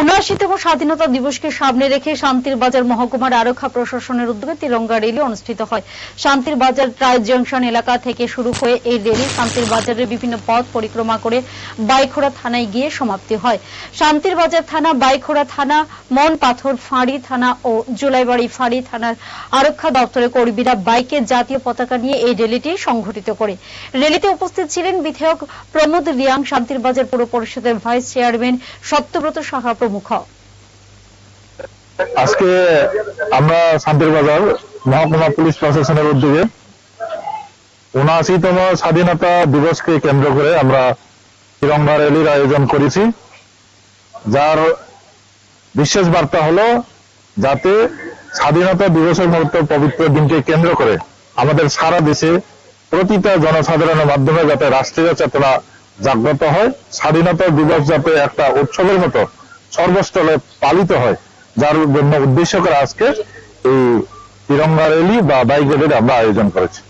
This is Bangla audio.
উনআশিতম স্বাধীনতা দিবসকে সামনে রেখে শান্তির বাজার মহকুমার আরক্ষা প্রশাসনের উদ্যোগে তিরঙ্গা র্যালি অনুষ্ঠিত হয়। শান্তির বাজার ট্রাই জংশন এলাকা থেকে শুরু হয়ে এই র্যালি শান্তির বাজারের বিভিন্ন পথ পরিক্রমা করে বাইখোড়া থানায় গিয়ে সমাপ্তি হয়। শান্তির বাজার থানা, বাইখোড়া থানা, মন পাথর ফাঁড়ি থানা ও জুলাইবাড়ি ফাঁড়ি থানার আরক্ষা দপ্তরের কর্মীরা বাইকে জাতীয় পতাকা নিয়ে এই র্যালিটি সংঘটিত করে। র্যালিতে উপস্থিত ছিলেন বিধায়ক প্রমোদ রিয়াং, শান্তির বাজার পুর পরিষদের ভাইস চেয়ারম্যান সত্যব্রত সাহা প্রমুখ আজকে আমরা শান্তির বাজার, মহকুমা পুলিশ প্রশাসনের উদ্যোগে উনআশিতম স্বাধীনতা দিবসকে কেন্দ্র করে আমরা তিরঙ্গা র্যালির আয়োজন করেছি। যার বিশেষ বার্তা হলো যাতে স্বাধীনতা দিবসের মতো পবিত্র দিনকে কেন্দ্র করে আমাদের সারা দেশে প্রতিটা জনসাধারণের মাধ্যমে যাতে রাষ্ট্রীয় চেতনা জাগ্রত হয়, স্বাধীনতা দিবস যাতে একটা উৎসবের মতো সর্বস্থলে পালিত হয়, যার জন্য উদ্দেশ্য করে আজকে এই তিরঙ্গা র্যালি বা বাইক র্যালির আমরা আয়োজন করেছি।